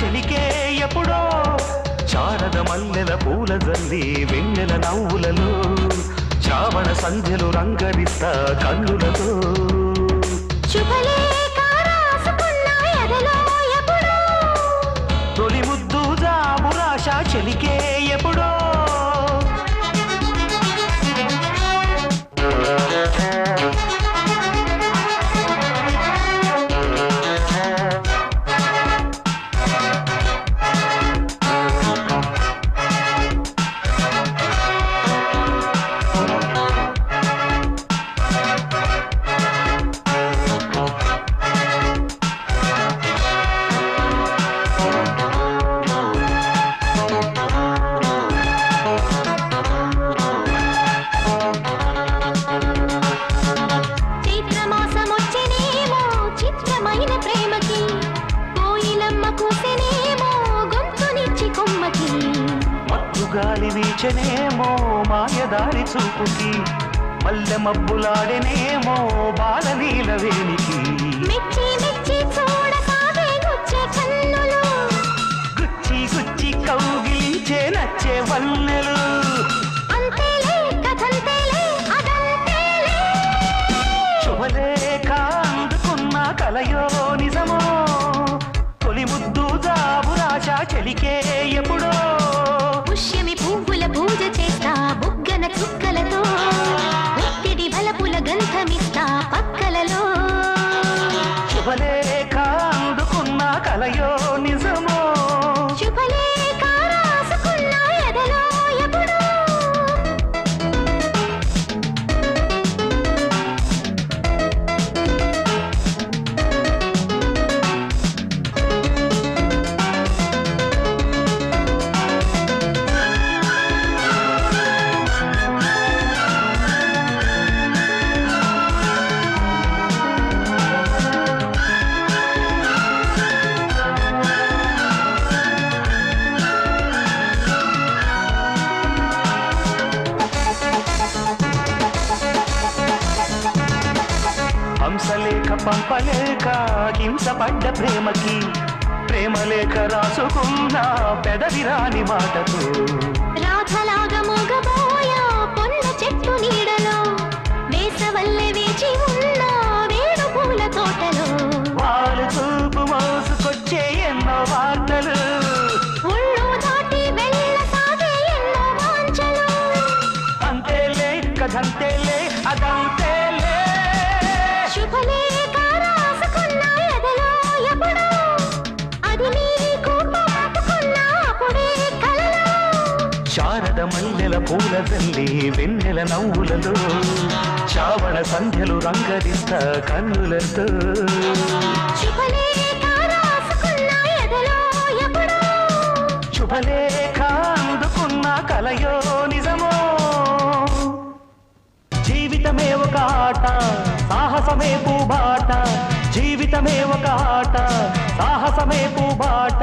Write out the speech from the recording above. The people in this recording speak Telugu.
చెలికే ఎప్పుడో చారద మల్లెల పూల జల్లి వెన్నెల నవ్వులలో శ్రావణ సంధ్యలు రంగరిస్తా కళ్ళులతో తొలి ముద్దు జాబురాశ చెలికే గాలి వీచనేమో మాయదారి చూపుకి మల్లె మబ్బులాడనేమో బాల నీల వేణికి మెచ్చి మెచ్చి పంపలేక హింసపడ్డ ప్రేమకి ప్రేమలేఖ రాసుకున్న పెదవి రాని మాటతో రాధలాగా మొగబోయా పొన్న చెట్టు నీడలో మల్లెల పూల తల్లి వెన్నెల నవ్వులలో శ్రావణ సంధ్యలు రంగరిస్తా కన్నులతో. శుభలేఖ రాసుకున్న ఎదలో ఎప్పుడో. శుభలేఖ అందుకున్న కలయో నిజమో. జీవితమే ఒక ఆట సాహసమే పూబాట. జీవితమే ఒక ఆట సాహసమే పూబాట.